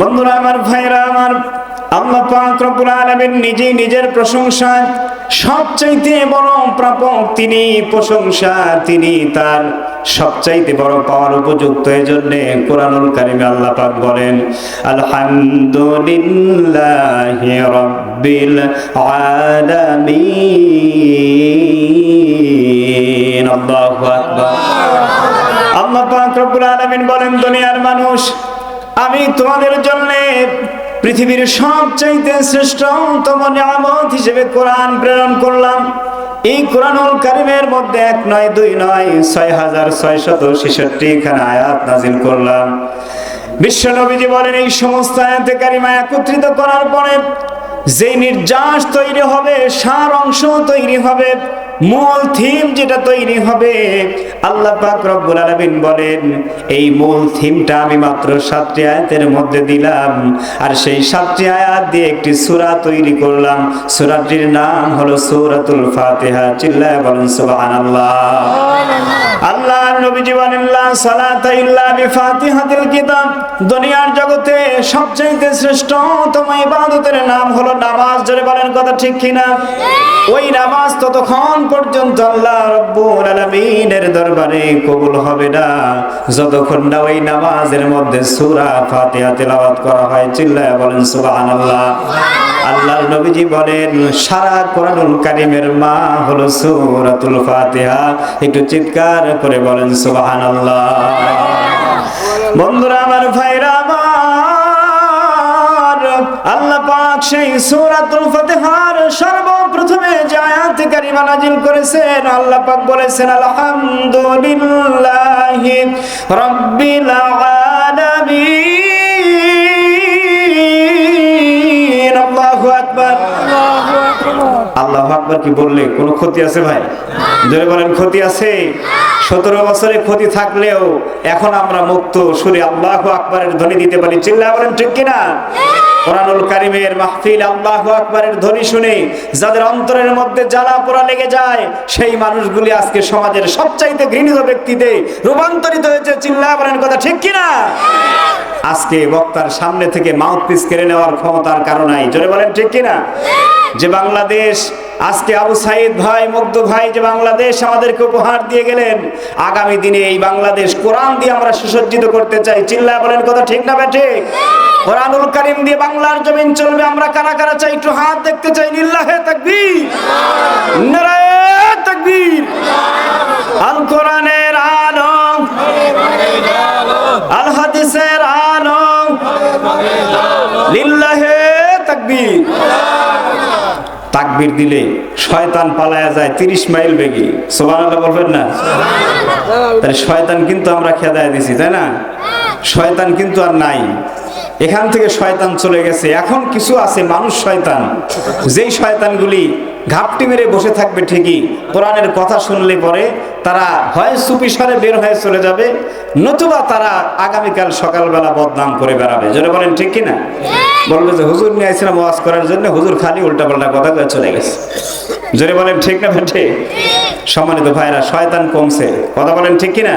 বন্ধুরা, আমার ভাইরা আমার আল্লাহ পাক রব্বুল আলামিন নিজেই নিজের প্রশংসা, সবচাইতে বড় প্রাপক তিনি, প্রশংসা তিনি তার সবচাইতে বড় পাওয়ার উপযুক্ত। এজন্য কোরআনুল কারিমে আল্লাহ পাক বলেন, আলহামদুলিল্লাহি রাব্বিল আলামিন। আল্লাহু আকবার। আল্লাহ পাক রব্বুল আলামিন বলেন, দুনিয়ার মানুষ আমি তোমাদের জন্য পৃথিবীর সবচাইতে শ্রেষ্ঠতম নিয়ামত হিসেবে কোরআন প্রেরণ করলাম। এই কোরআনুল কারিমের মধ্যে এক নয়, দুই নয়, ছয় হাজার ছয় শত ছেষট্টি খানা আয়াত নাজিল করলাম। বিশ্ব নবীজি বলেন, এই সমস্ত আয়াতে কারিমা একত্রিত করার পরে যে নির্যাস তৈরি হবে, সার অংশ তৈরি হবে, মূল থিম যেটা তৈরি হবে, আল্লাহ পাক রব্বুল আলামিন বলেন, এই মূল থিমটা আমি মাত্র সাতটি আয়াতের মধ্যে দিলাম। আর সেই সাতটি আয়াত দিয়ে একটি সূরা তৈরি করলাম। সূরাটির নাম হলো সূরাতুল ফাতিহা। চিল্লায় বলেন, সুবহানাল্লাহ। আল্লাহ নবীজি বলেন লা সালাতা ইল্লা বিফাতিহাতিল কিতাব। দুনিয়ার জগতে সবচেয়ে শ্রেষ্ঠতম ইবাদতের নাম হলো নামাজ। জোরে বলেন কথা ঠিক কিনা? ওই নামাজ ততক্ষণ পর্যন্ত আল্লাহ রব্বুল আলামিনের দরবারে কবুল হবে না। যতক্ষণ না ওই নামাজের মধ্যে সূরা ফাতিহা তেলাওয়াত করা হয় চিল্লায় বলেন সুবহানাল্লাহ। আল্লাহর নবীজি বলেন সারা কোরআনুল কারিমের মা হলো সূরাতুল ফাতিহা। একটু চিৎকার করে বলেন, সুবহানাল্লাহ। বন্ধুরা, আমার ভাইরা, আমার আল্লাহ পাক সেই সূরাতুল ফাতিহার সর্বপ্রথমে যে আয়াত কারিমা নাজিল করেছেন, আল্লাহ পাক বলেছেন, আলহামদুলিল্লাহি রাব্বিল আলামিন। আল্লাহু আকবার। আল্লাহ আকবার কি বললে? কোনো ক্ষতি আছে ভাই? জোরে বলেন, ক্ষতি আছে? সতেরো বছরে ক্ষতি থাকলেও এখন আমরা মুক্ত, সুরে আল্লাহ আকবরের ধ্বনি দিতে পারি। চিল্লা বলেন, ঠিক কিনা? কোরআনুল কারিমের মাহফিল আল্লাহ আকবরের ধ্বনি শুনে যাদের অন্তরের মধ্যে জ্বালা পোড়া লেগে যায়, সেই মানুষগুলি আজকে সমাজের সবচাইতে ঘৃণিত ব্যক্তিতে রূপান্তরিত হয়েছে। চিল্লা বলেন, কথা ঠিক কিনা? আজকে বক্তার সামনে থেকে মাউথ পিস কেড়ে নেওয়ার ক্ষমতার কারণ কারণে জোরে বলেন, ঠিক কিনা? যে বাংলাদেশ আজকে আবু সাইদ ভাই মুগ্ধ ভাই যে বাংলাদেশ আমাদেরকে উপহার দিয়ে গেলেন, আগামী দিনে এই বাংলাদেশ কোরআন দিয়ে আমরা সুসজ্জিত করতে চাই। চিল্লায় বলেন কথা ঠিক না ঠিক কোরআনুল কারিম দিয়ে বাংলার জমিন চলবে, আমরা কারা কারা চাই? একটু হাত দেখতে চাই, লিল্লাহে তাকবীর। নারায়ে তাকবীর। আল কোরআনের আলো আল হাদিসের আলো লিল্লাহে তাকবীর। তাকবীর দিলে শয়তান পালায়া যায় তিরিশ মাইল বেগে। সোবানাল্লাহ বলবেন না? তাহলে শয়তান কিন্তু আমরা খেদায় দিছি তাই না? শয়তান কিন্তু আর নাই। এখান থেকে শয়তান চলে গেছে। এখন কিছু আছে মানুষ শয়তান। যেই শয়তানগুলি ঘাপটি মেরে বসে থাকবে ঠিকই কোরআনের কথা শুনলে পরে তারা হয় সুপিসরে বের হয়ে চলে যাবে নতুবা তারা আগামীকাল সকালবেলা বদনাম করে বেড়াবে। যেটা বলেন ঠিক কিনা? বলবে যে হুজুর নিয়ে আসছিলাম ওয়াজ করার জন্য হুজুর খালি উল্টাপাল্টা কথা কয়ে চলে গেছে। জোরে বলেন ঠিক না ঠিক। সম্মানিত ভাইরা শয়তান কমছে। কথা বলেন ঠিক কিনা?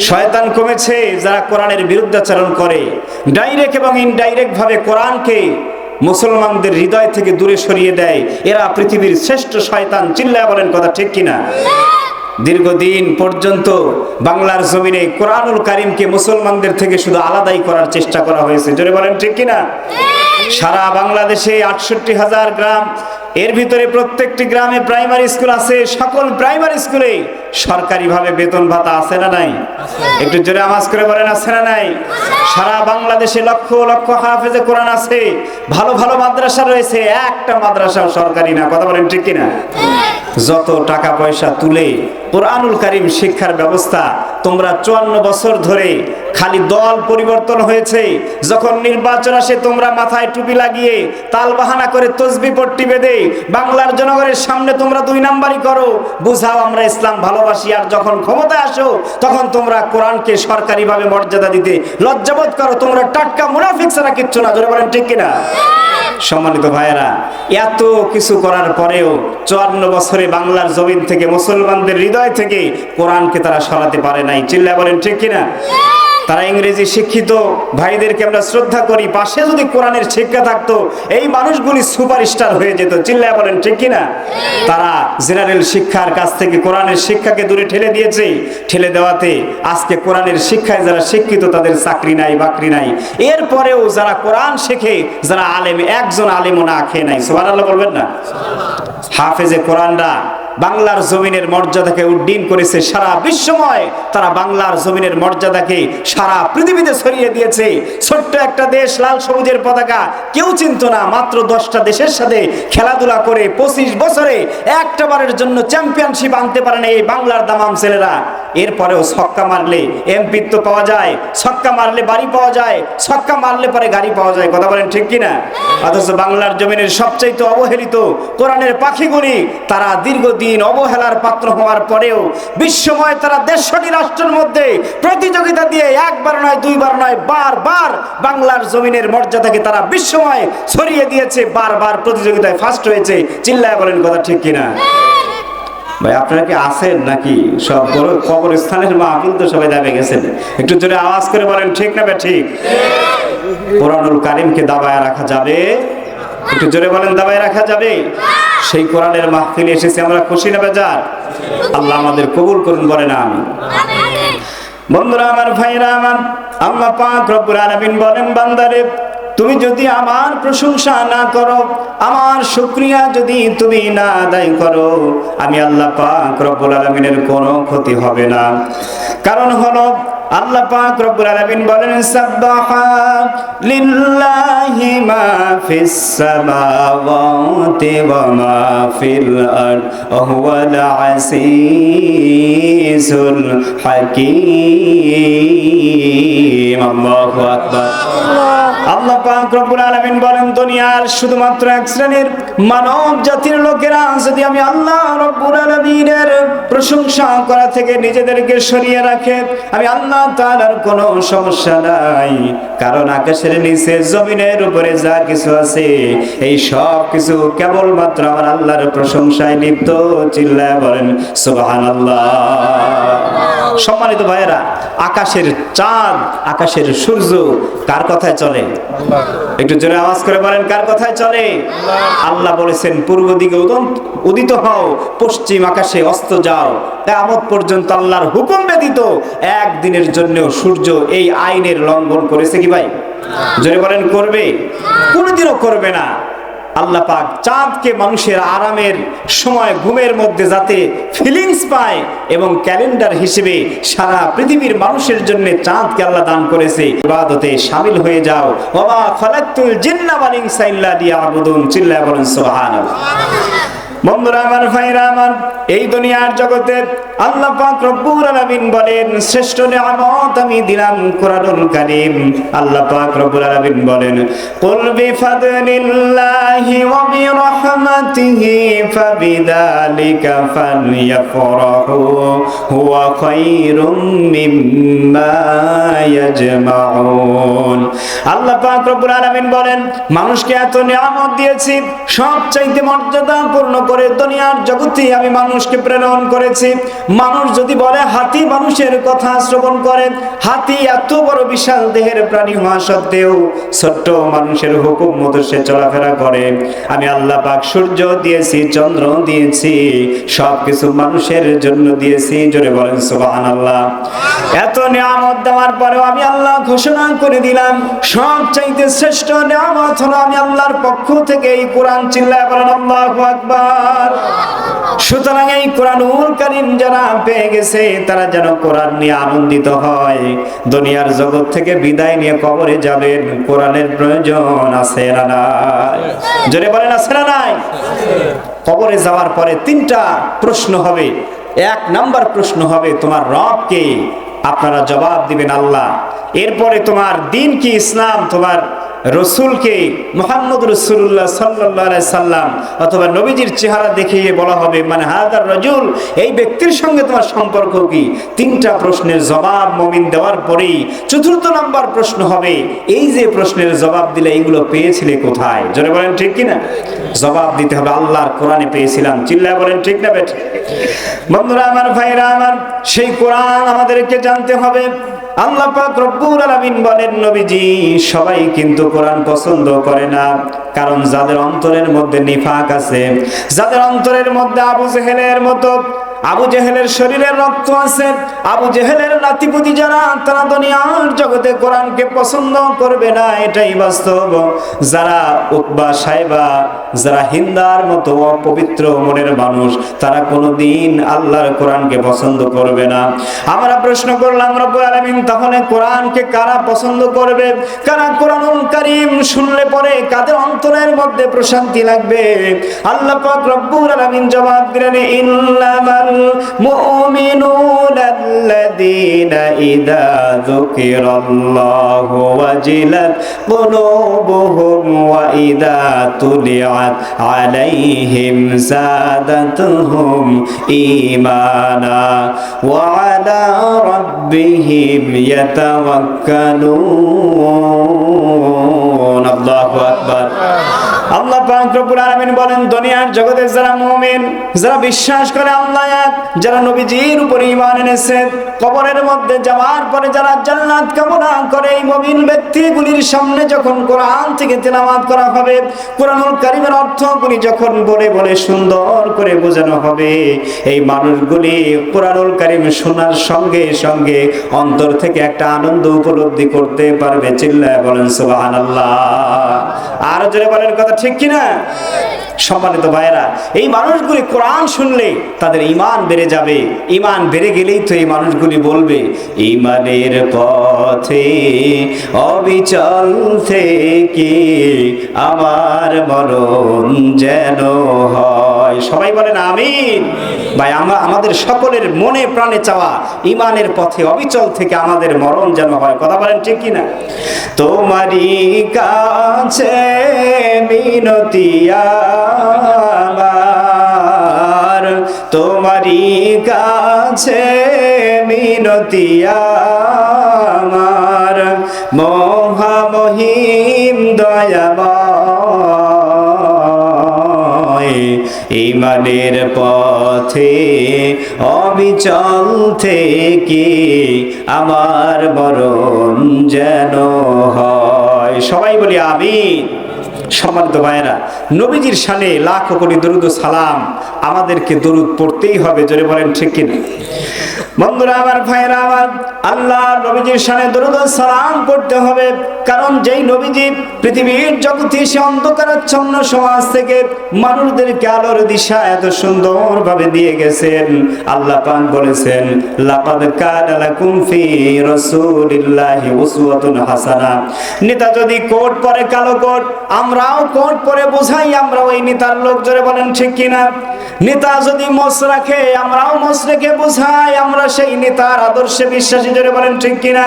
শয়তান কমেছে যারা কোরআনের বিরুদ্ধাচরণ করে। ডাইরেক্ট এবং ইনডাইরেক্ট ভাবে কোরআনকে মুসলমানদের হৃদয় থেকে দূরে সরিয়ে দেয়। এরা পৃথিবীর শ্রেষ্ঠ শয়তান চিল্লায় বলেন কথা ঠিক কিনা? দীর্ঘদিন পর্যন্ত বাংলার জমিনে কোরআনুল কারিমকে মুসলমানদের থেকে শুধু আলাদাই করার চেষ্টা করা হয়েছে। জোরে বলেন ঠিক কিনা? সারা বাংলাদেশে আটষট্টি হাজার গ্রাম। এর ভিতরে প্রত্যেকটি গ্রামে প্রাইমারি স্কুল আছে। সকল প্রাইমারি স্কুলে সরকারিভাবে বেতন ভাতা আছে না নাই? একটু জোরে আওয়াজ করে বলেন, আছে না নাই? সারা বাংলাদেশে লক্ষ লক্ষ হাফেজে কোরআন আছে। ভালো ভালো মাদ্রাসা রয়েছে। একটা মাদ্রাসাও সরকারি না। কথা বলেন ঠিক কিনা? যত টাকা পয়সা তুলে কোরআনুল কারিম শিক্ষার ব্যবস্থা তোমরা চুয়ান্ন বছর ধরে খালি দল পরিবর্তন হয়েছে। যখন নির্বাচন আসে, তোমরা মাথায় টুপি লাগিয়ে তাল বাহানা করে তসবি পট্টি বেঁধে বাংলার জনগণের সামনে তোমরা দুই নাম্বারই করো। বুঝাও আমরা ইসলাম ভালোবাসি, আর যখন ক্ষমতায় আসো, তখন তোমরা কোরআনকে সরকারিভাবে মর্যাদা দিতে লজ্জাবোধ করো। তোমরা টাটকা মুনাফিক ছাড়া কিচ্ছু না, জোরে বলেন ঠিক কিনা? সম্মানিত ভাইয়েরা, এত কিছু করার পরেও চুয়ান্ন বছরে বাংলার জমিন থেকে মুসলমানদের হৃদয় থেকে কোরআনকে তারা সরাতে পারে নাই। চিল্লা বলেন, ঠিক কিনা? তারা ইংরেজি শিক্ষিত ভাইদেরকে আমরা শ্রদ্ধা করি। পাশে যদি কোরআনের শিক্ষা থাকতো, এই মানুষগুলি সুপারস্টার হয়ে যেত। চিল্লায় বলেন, ঠিক কিনা? তারা জেনারেল শিক্ষার কাছ থেকে কোরআনের শিক্ষাকে দূরে ঠেলে দিয়েছে। ঠেলে দেওয়াতে আজকে কোরআনের শিক্ষায় যারা শিক্ষিত, তাদের চাকরি নাই, বাকরি নাই। এরপরেও যারা কোরআন শেখে, যারা আলেম, একজন আলেমও না খেয়ে নাই। সুবহানাল্লাহ বলবেন না? হাফেজে কোরআনরা বাংলার জমিনের মর্যাদাকে উড্ডীন করেছে সারা বিশ্বময়। তারা বাংলার জমিনের মর্যাদাকে সারা পৃথিবীতে ছড়িয়ে দিয়েছে। ছোট্ট একটা দেশ লাল সবুজের পতাকা, কেউ চিনত না, মাত্র দশটা দেশের সাথে খেলাধুলা করে পঁচিশ বছরে একটা বারের জন্য চ্যাম্পিয়নশিপ আনতে পারে না এই বাংলার দামাম ছেলেরা। এরপরেও ছক্কা মারলে এমপিত্ব পাওয়া যায়, ছক্কা মারলে বাড়ি পাওয়া যায়, ছক্কা মারলে পরে গাড়ি পাওয়া যায়, কথা বলেন ঠিক কিনা? অথচ বাংলার জমিনের সবচাইতে অবহেলিত কোরআনের পাখিগুলি, তারা দীর্ঘদিন অবহেলার পাত্র হওয়ার পরেও বিশ্বময় তারা দেড়শোটি রাষ্ট্রের মধ্যে প্রতিযোগিতা দিয়ে একবার নয়, দুইবার নয়, বারবার বাংলার জমিনের মর্যাদাকে তারা বিশ্বময় ছড়িয়ে দিয়েছে, বারবার প্রতিযোগিতায় ফার্স্ট হয়েছে। চিল্লায় বলেন কথা ঠিক কিনা? ভাই, আপনারা কি আছেন নাকি? সব বড় কবরস্থানের মাহফিল তো সবাই দাবে গেছেন। একটু জোরে আওয়াজ করে বলেন, ঠিক না ঠিক? কোরআনুল কারিমকে দাবায় রাখা যাবে। একটু জোরে বলেন, দাবায় রাখা যাবে? সেই কোরআনের মাহফিলে এসেছি আমরা খুশি না বেজার? আল্লাহ আমাদের কবুল করুন বলে না আমি বন্ধুরা আমার ভাইরা আমার, আল্লাহ পাক রব্বুল আলামিন বলেন, বান্দারে, তুমি যদি আমার প্রশংসা না করো, আমার শুকরিয়া যদি তুমি না আদায় করো, আমি আল্লাহ পাক রব্বুল আলামিনের কোনো ক্ষতি হবে না। কারণ হলো আল্লাহ পাক রব্বুল আলামিন বলেন, সাব্বাহা লিল্লাহি মা ফিস সামাওয়াতি ওয়া মা ফিল আরদ আসিসুল হাকীম। আল্লাহু আকবার। আল্লাহ পাক রব্বুল আলামিন বলেন, দুনিয়ার শুধুমাত্র এক শ্রেণির মানব জাতির লোকেরা, যদি আমি আল্লাহ রব্বুল আলামিনের প্রশংসা করা থেকে নিজেদেরকে সরিয়ে রাখে, আমি আল্লাহ তাআলার কোনো সমস্যা নাই। কারণ আকাশের নিচে জমিনের উপরে যা কিছু আছে, এই সব কিছু কেবলমাত্র আমার আল্লাহর প্রশংসায় লিপ্ত। চিল্লায় বলেন, সুবহানাল্লাহ। সম্মানিত ভাইয়েরা, আকাশের চাঁদ, আকাশের সূর্য কার কথায় চলে? একটু জোরে আওয়াজ করে বলেন, কার কথায় চলে? আল্লাহ বলেছেন, পূর্ব দিকে উদিত হও, পশ্চিম আকাশে অস্ত যাও। কেয়ামত পর্যন্ত আল্লাহর হুকুম ব্যতীত একদিনের জন্য সূর্য এই আইনের লঙ্ঘন করেছে কি ভাই? জোরে বলেন, করবে? কোনোদিনও করবে না। আল্লাহ পাক চাঁদকে মানুষের আরামের সময় ঘুমের মধ্যে যাতে ফিলিংস পায় এবং ক্যালেন্ডার হিসেবে সারা পৃথিবীর মানুষের জন্য চাঁদকে আল্লাহ দান করেছে। ইবাদতে শামিল হয়ে যাও। বাবা ফালাক্তুল জিন্না ওয়াল ইনসা ইল্লা লিয়াবুদুন। চিল্লায় বলেন, সুবহানাল্লাহ। বন্ধুরা আমার, ভাইরা আমার, এই দুনিয়ার জগতে আল্লাহ পাক রব্বুল আলামিন বলেন, শ্রেষ্ঠ নিয়ামত আমি দিলাম কোরআনুল কারীম। আল্লাহ পাক রব্বুল আলামিন বলেন, কুল বিফাদলিল্লাহি ওয়া বিরহমাতিহি ফাবিযালিকা ফালইফরাহু, হুয়া খায়রুম মিম্মা ইয়াজমাউন। আল্লাহ পাক রব্বুল আলামিন বলেন, মানুষকে এত নিয়ামত দিয়েছি সব চাইতে মর্যাদা পূর্ণ করে দুনিয়ার জগতে আমি মানুষকে প্রেরণ করেছি। মানুষ যদি বলে, হাতি মানুষের কথা শ্রবণ করে, হাতি এত বড় বিশাল দেহের প্রাণী হওয়া সত্ত্বেও ছোট্ট মানুষের হুকুম মতো সে চলাফেরা করে। আমি আল্লাহ পাক সূর্য দিয়েছি, চন্দ্র দিয়েছি সব কিছু মানুষের জন্য দিয়েছি। জোরে বলেন সুবাহান আল্লাহ এত নিয়ামত দেওয়ার পরেও আমি আল্লাহ ঘোষণা করে দিলাম সব চাইতে শ্রেষ্ঠ নিয়ামত হলো আমি আল্লাহর পক্ষ থেকে এই কোরআন চিল্লায় বলেন, আল্লাহু আকবার। সুতরাং এই কোরআনুল কারীম যারা পেয়ে গেছে, তারা যেন কোরআন নিয়ে আনন্দিত হয়। দুনিয়ার জগৎ থেকে বিদায় নিয়ে কবরে যাবেন, কোরআনের প্রয়োজন আছে না জোরে বলেন, আছে না নাই? কবরে যাওয়ার পরে তিনটা প্রশ্ন হবে। এক নাম্বার প্রশ্ন হবে, তোমার রবকে আপনারা জবাব দিবেন আল্লাহ। এরপরে তোমার দিন কি? ইসলাম তোমার রসুলকে মোহাম্মদ রসুল্লাহ সাল্লাহ সাল্লাম অথবা নবীজির চেহারা দেখিয়ে বলা হবে মানে হাজার রজুল, এই ব্যক্তির সঙ্গে তোমার সম্পর্ক কি? তিনটা প্রশ্নের জবাব মমিন দেওয়ার পরেই চতুর্থ নাম্বার প্রশ্ন হবে, এই যে প্রশ্নের জবাব দিলে এইগুলো পেয়েছিলে কোথায়? জোরে বলেন ঠিক কিনা? জবাব দিতে হবে আল্লাহর কোরআনে, পেয়েছিলাম। চিল্লায় বলেন ঠিক না বেঠ? বন্ধুরা, আমার ভাইরা, আমার, সেই কোরআন আমাদেরকে জানতে হবে। আল্লাহ পাক রব্বুল আলামিন বলেন, নবীজি, সবাই কিন্তু কোরআন পছন্দ করে না। কারণ যাদের অন্তরের মধ্যে নিফাক আছে, যাদের অন্তরের মধ্যে আবু জেহেলের মতো আবু জেহেলের শরীরের রক্ত আছে। আবু জেহেলের নাতিপুতি যারা, তারা দুনিয়ার জগতে কোরআনকে পছন্দ করবে না, এটাই বাস্তব। যারা উকবা সাহেবা, যারা হিন্দার মতো অপবিত্র মনের মানুষ, তারা কোনোদিন আল্লাহর কোরআনকে পছন্দ করবে না। আমরা প্রশ্ন করলাম, রব্বুল আলামিন, তাহলে কোরআনকে কারা পছন্দ করবে? কারা কোরআনুল কারীম শুনলে পরে কাদের অন্তরের মধ্যে প্রশান্তি লাগবে? আল্লাহ পাক রব্বুল আলামিন জবাব দিলেন المؤمنون الذين إذا ذكر الله وجلت قلوبهم وإذا تلعت عليهم زادتهم إيمانا وعلى ربهم يتوكلون. الله أكبر. আল্লাহ বলেন, দুনিয়ার জগতে যারা মুমিন, যারা বিশ্বাস করে আল্লাহ এক, যারা নবীজির উপরে এনেছে, কবরের মধ্যে যাওয়ার পরে যারা জান্নাত কামনা করে, এই ব্যক্তিগুলির সামনে যখন কোরআন থেকে করা হবে, কোরআনুল অর্থগুলি যখন বলে বলে সুন্দর করে বোঝানো হবে, এই মানুষগুলি কোরআনুল কারীম শোনার সঙ্গে সঙ্গে অন্তর থেকে একটা আনন্দ উপলব্ধি করতে পারবে। চিল্লায় বলেন আর জোরে বলেন, কথা ঠিক কিনা? সম্মানিত ভাইয়েরা, এই মানুষগুলি কোরআন শুনলে তাদের ইমান বেড়ে যাবে। ইমান বেড়ে গেলেই তো এই মানুষগুলি বলবে ইমানের পথে অবিচল থেকে আমার মরণ যেন হয়। সবাই বলেন, আমিন। ভাই আমা আমাদের সকলের মনে প্রাণে চাওয়া ইমানের পথে অবিচল থেকে আমাদের মরণ যেন হয়। কথা বলেন ঠিক কিনা? তোমারই কাছে মিনতি আমার। তোমারই কাছে মিনতি আমার। মহামহিম দয়াময় ইমানের পথে, অবিচল থেকে আমার মরণ যেন হয়। সবাই বলি আমি সমান্ত ভাইয়েরা, নবীজির শানে লাখ কোটি দরুদ সালাম আমাদেরকে দরুদ পড়তেই হবে, জোরে বলেন ঠিক কিনা? বন্ধুরা, আমার ভাইয়েরা, আমার আল্লাহ নবীজির দরুদ সালাম হবে। কারণ যেই নবীজি পৃথিবীর জগতে সে অন্ধকারাচ্ছন্ন সমাজ থেকে মানুষদেরকে আলোর দিশা এত সুন্দরভাবে দিয়ে গেছেন। আল্লাহ বলেছেন উসওয়াতুন হাসানা। নেতা যদি কোট পরে কালো কোট, আমরাও কোট পরে বোঝাই আমরা ওই নেতার লোক জোরে বলেন, ঠিক কিনা নেতা যদি মস রাখে, আমরাও মস রেখে বোঝাই আমরা সেই নেতার আদর্শে বিশ্বাসী জোরে বলেন, ঠিক কিনা?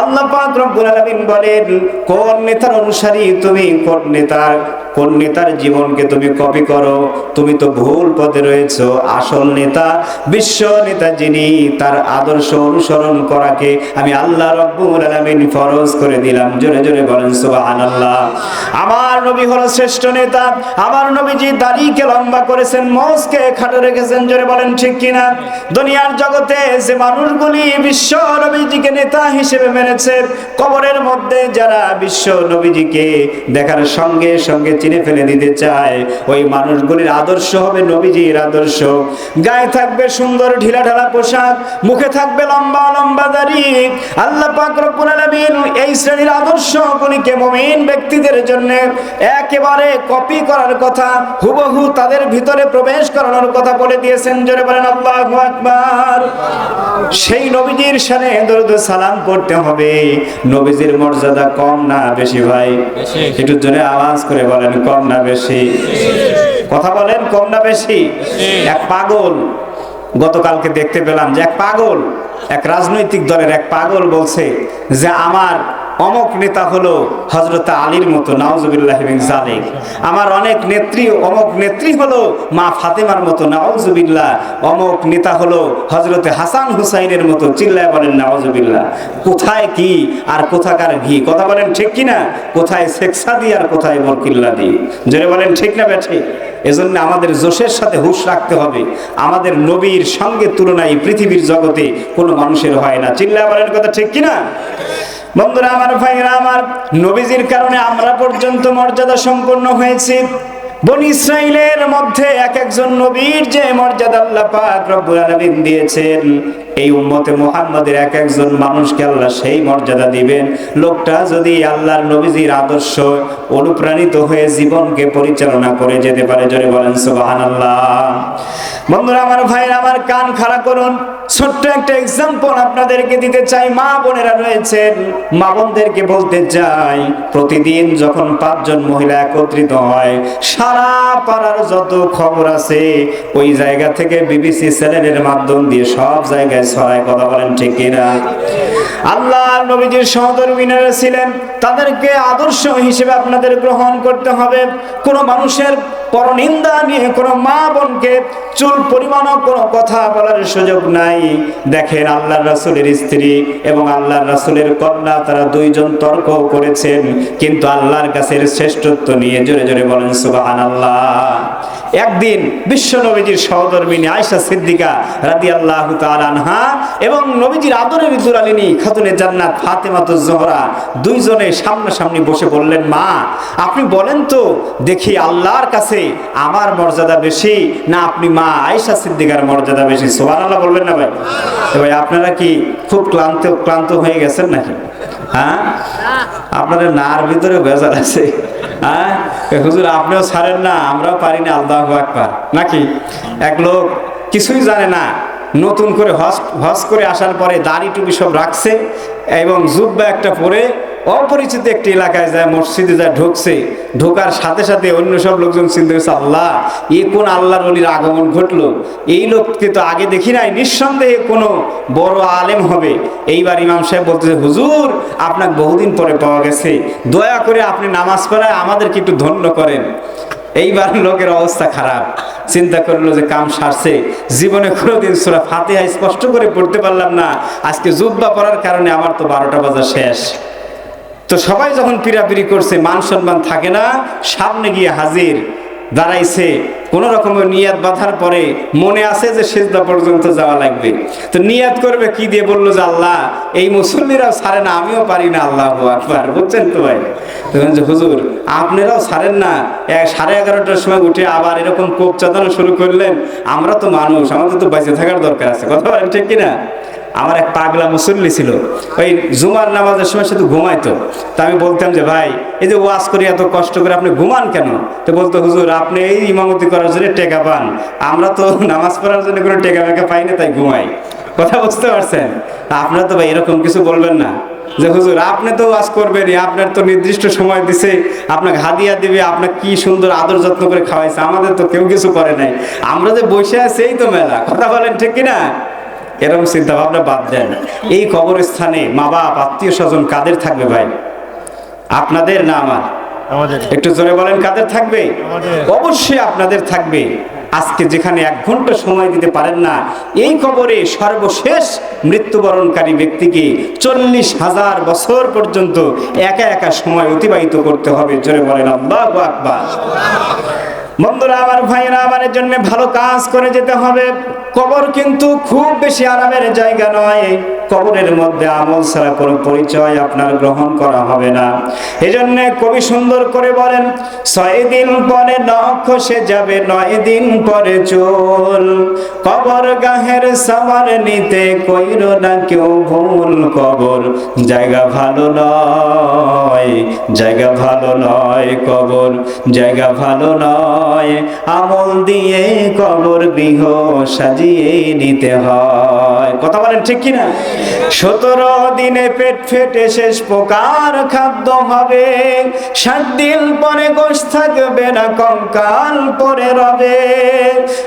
আল্লাহ পাক রব্বুল আলামিন বলেন, কোন নেতার অনুসারী তুমি, কোন নেতার কোন নেতার জীবনকে তুমি কপি করো? তুমি তো ভুল পথে রয়েছো। আসল নেতা, বিশ্ব নেতা যিনি, তার আদর্শ অনুসরণ করাকে আমি আল্লাহ রব্বুল আলামিন ফরজ করে দিলাম। জোরে জোরে বলেন, সুবহানাল্লাহ। আমার নবী হলো শ্রেষ্ঠ নেতা। আমার নবীজি দাড়িকে লম্বা করেছেন মজকে খাটো রেখেছেন। জোরে বলেন, ঠিক কিনা? দুনিয়ার জগতে যে মানুষগুলি বিশ্ব নবীজিকে নেতা হিসেবে মেনেছে কবরের মধ্যে যারা বিশ্ব নবীজিকে দেখার সঙ্গে সঙ্গে চিনে ফেলে দিতে চায়, ওই মানুষগুলির আদর্শ হবে নবীজির আদর্শ। গায়ে থাকবে সুন্দর ঢিলা ঢালা পোশাক, মুখে থাকবে লম্বা লম্বা দাড়ি। আল্লাহ পাক রব্বুল আলামিন এই শ্রেণির আদর্শগুলিকে মুমিন ব্যক্তিদের জন্য একেবারে কপি করার কথা, হুবহু তাদের ভিতরে প্রবেশ করানোর কথা বলে দিয়েছেন। জোরে বলেন, আল্লাহু আকবার। সেই নবীজির সানে দরুদ সালাম করতে হবে। নবীজির মর্যাদা কম না বেশি ভাই? একটু জোরে আওয়াজ করে বলেন কম না বেশি? কথা বলেন কম না বেশি। এক পাগল। গতকালকে দেখতে পেলাম যে এক পাগল এক রাজনৈতিক দলের এক পাগল বলছে যে আমার অমক নেতা হলো হজরত আলীর মতো নাওজুবিল্লাহ জালেক আমার অনেক নেত্রী, অমক নেত্রী হলো মা ফাতেমার মতো নাওজুবিল্লাহ অমক নেতা হলো হজরতে হাসান হুসাইনের মতো, চিল্লায় বলেন নাওজুবিল্লাহ কোথায় কি আর কোথাকার ঘি কথা বলেন ঠিক কিনা? কোথায় শেখসাদি আর কোথায় বরকিল্লা দি জোরে বলেন ঠিক না বেঠে? এজন্য আমাদের জোশের সাথে হুশ রাখতে হবে। আমাদের নবীর সঙ্গে তুলনায় পৃথিবীর জগতে কোনো মানুষের হয় না। চিল্লা বলেন কথা ঠিক কিনা? বন্ধুরা, আমার ভাইরা আমার নবীজির কারণে আমরা পর্যন্ত মর্যাদা সম্পন্ন হয়েছি। বনি ইসরাইলের মধ্যে এক একজন নবীর যে মর্যাদা আল্লাহ পাক রব্বুল আলামিন দিয়েছেন, এই উম্মতে মুহাম্মাদের এক একজন মানুষকে আল্লাহ সেই মর্যাদা দিবেন। লোকটা যদি আল্লাহর নবীজির আদর্শ অনুপ্রাণিত হয়ে জীবনকে পরিচালনা করে যেতে পারে, জোরে বলেন সুবহানাল্লাহ। বন্ধুরা, আমার ভাইরা আমার কান খাড়া করুন। ছোট্ট একটা এক্সাম্পল আপনাদেরকে দিতে চাই। মা বোনেরা রয়েছেন, মা বোনদেরকে বলতে চাই, প্রতিদিন যখন পাঁচজন মহিলা একত্রিত হয়, সারা পাড়ার যত খবর আছে, ওই জায়গা থেকে বিবিসি চ্যানেলের মাধ্যম দিয়ে সব জায়গায় ছড়ায়, কথা বলেন ঠিক কিনা? আল্লাহ নবীজির সহধর্মিনারা ছিলেন, তাদেরকে আদর্শ হিসেবে আপনাদের গ্রহণ করতে হবে। কোনো মানুষের পরনিন্দা নিয়ে কোনো মা বোনকে চুল পরিমাণও কোনো কথা বলার সুযোগ নাই। দেখেন আল্লাহ রাসুলের স্ত্রী এবং আল্লাহ রাসুলের কন্যা, তারা দুইজন তর্ক করেছেন, কিন্তু আল্লাহর কাছে শ্রেষ্ঠত্ব নিয়ে জোরে জোরে বলেন সুবাহান আল্লাহ একদিন বিশ্ব নবীজির সহধর্মিনী আয়সা সিদ্দিকা রাদি আল্লাহ আনহা এবং নবীজির আদরের দুরালিনী খাতুনে জান্নাত ফাতেমাতু জোহরা দুইজনে সামনাসামনি বসে বললেন, মা, আপনি বলেন তো, দেখি আল্লাহর কাছে আমার মর্যাদা বেশি না আপনি মা আয়সা সিদ্দিকার মর্যাদা বেশি? সোহান আল্লাহ বলবেন না ভাই? ভাই, আপনারা কি খুব ক্লান্ত ক্লান্ত হয়ে গেছেন নাকি? হ্যাঁ? আপনাদের নার ভিতরে ভেজাল আছে। হ্যাঁ? হুজুর, আপনিও ছাড়েন না, আমরাও পারি না, আল্লাহ আকবার। নাকি? এক লোক কিছুই জানে না, নতুন করে হজ হজ করে আসার পরে দাড়ি টুপি সব রাখছে এবং জুব্বা একটা পরে অপরিচিত একটি এলাকায় যায়, মসজিদে যায়, ঢুকছে। ঢোকার সাথে সাথে অন্য সব লোকজন চিন্তা করছে আল্লাহ, এ কোন আল্লাহর অলির আগমন ঘটলো? এই লোককে তো আগে দেখি নাই, নিঃসন্দেহে কোনো বড় আলেম হবে। এইবার ইমাম সাহেব বলতেছে, হুজুর, আপনাকে বহুদিন পরে পাওয়া গেছে। দয়া করে আপনি নামাজ পড়ায় আমাদেরকে একটু ধন্য করেন। এইবার লোকের অবস্থা খারাপ। চিন্তা করল যে কাম সারছে। জীবনে কোনোদিন সুরা ফাতেহা স্পষ্ট করে পড়তে পারলাম না। আজকে জুব্বা পড়ার কারণে আমার তো বারোটা বাজার শেষ। তো সবাই যখন পিরাপিরি করছে মান সম্মান থাকে না, সামনে গিয়ে হাজির। দাঁড়াইছে, কোন রকমের নিয়াত বাঁধার পরে মনে আছে যে সেজদা পর্যন্ত যাওয়া লাগবে। তো নিয়াত করবে, কি দিয়ে বলল যে আল্লাহ, এই মুসল্লিরাও ছাড়ে না, আমিও পারি না, আল্লাহ আকবার, বুঝছেন তো ভাই? তখন যে হুজুর, আপনারাও ছাড়েন না এক সাড়ে এগারোটার সময় উঠে আবার এরকম কোপ চাঁদানো শুরু করলেন, আমরা তো মানুষ, আমাদের তো বেঁচে থাকার দরকার আছে, কথা বলেন ঠিক কিনা? আমার এক পাগলা মুসল্লি ছিল। ওই জুমার নামাজের সময় শুধু ঘুমাইতো। তা আমি বলতাম যে, ভাই, এই যে ওয়াজ করি, এত কষ্ট করে আপনি ঘুমান কেন? তো বলতো, হুজুর, আপনি এই ইমামতি করার জন্য টেকা পান। আমরা তো নামাজ পড়ার জন্য কোনো টেকা মেকা পাই না, তাই ঘুমাই। কথা বুঝতে পারছেন? আপনারা তো ভাই এরকম কিছু বলবেন না। যে, হুজুর, আপনি তো ওয়াজ করবেন আপনার তো নির্দিষ্ট সময় দিছে, আপনাকে হাদিয়া দিবে, আপনাকে কি সুন্দর আদর যত্ন করে খাওয়াইছে, আমাদের তো কেউ কিছু করে নাই। আমরা যে বসে আছি, এই তো মেলা, কথা বলেন ঠিক কিনা? এরকম চিন্তা ভাবনা বাদ দেন। এই কবরস্থানে মা বাপ আত্মীয় স্বজন কাদের থাকবে ভাই? আপনাদের না আমার? একটু জোরে বলেন কাদের থাকবে? অবশ্যই আপনাদের থাকবে। আজকে যেখানে এক ঘণ্টা সময় দিতে পারেন না এই কবরে সর্বশেষ মৃত্যুবরণকারী ব্যক্তিকে চল্লিশ হাজার বছর পর্যন্ত একা একা সময় অতিবাহিত করতে হবে। জোরে বলেন আল্লাহ আকবার। বন্ধুরা, আমার ভাইয়েরা, আমার জন্য ভালো কাজ করে যেতে হবে। কবর কিন্তু খুব বেশি আরামের জায়গা নয়। কবরের মধ্যে আমল ছাড়া কোনো পরিচয় আপনার গ্রহণ করা হবে না। এজন্য কবি সুন্দর করে বলেন, ছয় দিন পরে নখ সে যাবে, নয় দিন পরে চোল। কবর গাহের সামার নিতে কইর না কেউ ভুল কবর। জায়গা ভালো নয়, জায়গা ভালো নয় কবর। জায়গা ভালো নয় আমল দিয়ে কবর গৃহ সাজিয়ে নিতে হয়। কথা বলেন ঠিক কিনা? সতেরো দিনে পেট ফেটে শেষ প্রকার খাদ্য হবে। সাত দিন পরে গোশ থাকবে না, কঙ্কাল পরে রবে।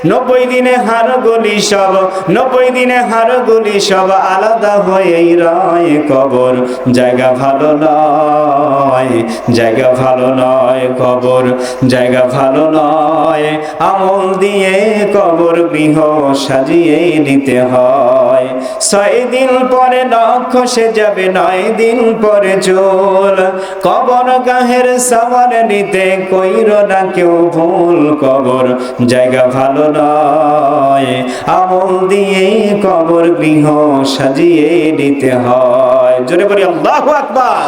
নব্বই দিনে হাড়গুলি সব, নব্বই দিনে হাড়গুলি সব আলাদা হয়েই রয়। কবর জায়গা ভালো নয়, জায়গা ভালো নয়, কবর জায়গা ভালো নয়। আমল দিয়ে কবর গৃহ সাজিয়ে নিতে হয়। ছয় দিন পরে নখ সে যাবে, নয় দিন পরে চুল কবর গাহের সামার নিতে কইর না কেউ ভুল কবর, জায়গা ভালো নয়। আমল দিয়ে কবর গৃহ সাজিয়ে নিতে হয়। জোরে বলি, আল্লাহু আকবার।